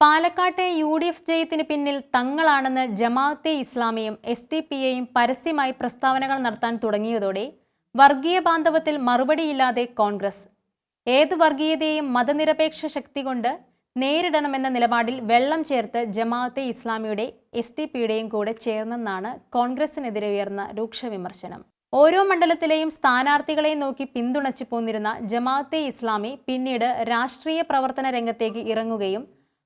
പാലക്കാട്ടെ U D F ജയത്തിന് പിന്നിൽ തങ്ങളാണെന്ന് ജമാഅത്തെ ഇസ്ലാമിയും എസ് ഡി പി എയും പരസ്യമായി പ്രസ്താവനകൾ നടത്താൻ തുടങ്ങിയതോടെ വർഗീയ ബാന്ധവത്തിൽ മറുപടിയില്ലാതെ കോൺഗ്രസ്. ഏത് വർഗീയതയെയും മതനിരപേക്ഷ ശക്തി കൊണ്ട് നേരിടണമെന്ന നിലപാടിൽ വെള്ളം ചേർത്ത് ജമാഅത്തെ ഇസ്ലാമിയുടെ എസ് ഡി പിയുടെയും കൂടെ ചേർന്നെന്നാണ് കോൺഗ്രസിനെതിരെ ഉയർന്ന രൂക്ഷ വിമർശനം. ഓരോ മണ്ഡലത്തിലെയും സ്ഥാനാർത്ഥികളെ നോക്കി പിന്തുണച്ചു പോന്നിരുന്ന ജമാഅത്തെ ഇസ്ലാമി പിന്നീട് രാഷ്ട്രീയ പ്രവർത്തന രംഗത്തേക്ക് ഇറങ്ങുകയും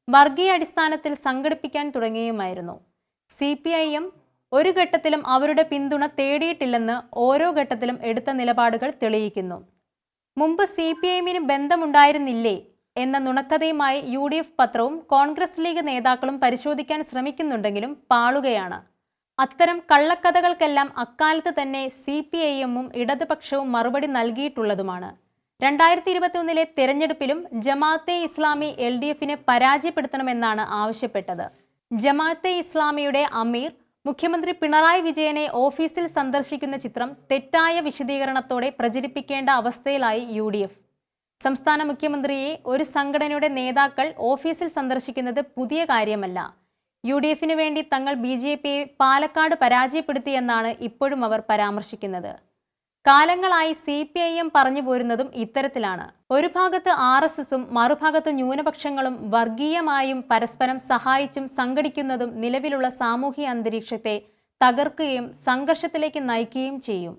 വർഗീയ അടിസ്ഥാനത്തിൽ സംഘടിപ്പിക്കാൻ തുടങ്ങുകയുമായിരുന്നു സി പി ഐ എം ഒരു ഘട്ടത്തിലും അവരുടെ പിന്തുണ തേടിയിട്ടില്ലെന്ന് ഓരോ ഘട്ടത്തിലും എടുത്ത നിലപാടുകൾ തെളിയിക്കുന്നു. മുമ്പ് സി പി ഐഎമ്മിന് ബന്ധമുണ്ടായിരുന്നില്ലേ എന്ന നുണക്കഥയുമായി യു ഡി എഫ് പത്രവും കോൺഗ്രസ് ലീഗ് നേതാക്കളും പരിശോധിക്കാൻ ശ്രമിക്കുന്നുണ്ടെങ്കിലും പാളുകയാണ്. അത്തരം കള്ളക്കഥകൾക്കെല്ലാം അക്കാലത്ത് തന്നെ സി പി ഐ എമ്മും ഇടതുപക്ഷവും മറുപടി നൽകിയിട്ടുള്ളതുമാണ്. രണ്ടായിരത്തി ഇരുപത്തിയൊന്നിലെ തെരഞ്ഞെടുപ്പിലും ജമാഅത്തെ ഇസ്ലാമി എൽ ഡി എഫിനെ പരാജയപ്പെടുത്തണമെന്നാണ് ആവശ്യപ്പെട്ടത്. ജമാഅത്തെ ഇസ്ലാമിയുടെ അമീർ മുഖ്യമന്ത്രി പിണറായി വിജയനെ ഓഫീസിൽ സന്ദർശിക്കുന്ന ചിത്രം തെറ്റായ വിശദീകരണത്തോടെ പ്രചരിപ്പിക്കേണ്ട അവസ്ഥയിലായി യു ഡി എഫ് സംസ്ഥാന മുഖ്യമന്ത്രിയെ ഒരു സംഘടനയുടെ നേതാക്കൾ ഓഫീസിൽ സന്ദർശിക്കുന്നത് പുതിയ കാര്യമല്ല. യു ഡി എഫിന് വേണ്ടി തങ്ങൾ ബി ജെ പിയെ പാലക്കാട് പരാജയപ്പെടുത്തിയെന്നാണ് ഇപ്പോഴും അവർ പരാമർശിക്കുന്നത്. കാലങ്ങളായി സി പി ഐ എം പറഞ്ഞു പോരുന്നതും ഇത്തരത്തിലാണ്. ഒരു ഭാഗത്ത് ആർ എസ് എസും മറുഭാഗത്ത് ന്യൂനപക്ഷങ്ങളും വർഗീയമായും പരസ്പരം സഹായിച്ചും സംഘടിക്കുന്നതും നിലവിലുള്ള സാമൂഹിക അന്തരീക്ഷത്തെ തകർക്കുകയും സംഘർഷത്തിലേക്ക് നയിക്കുകയും ചെയ്യും.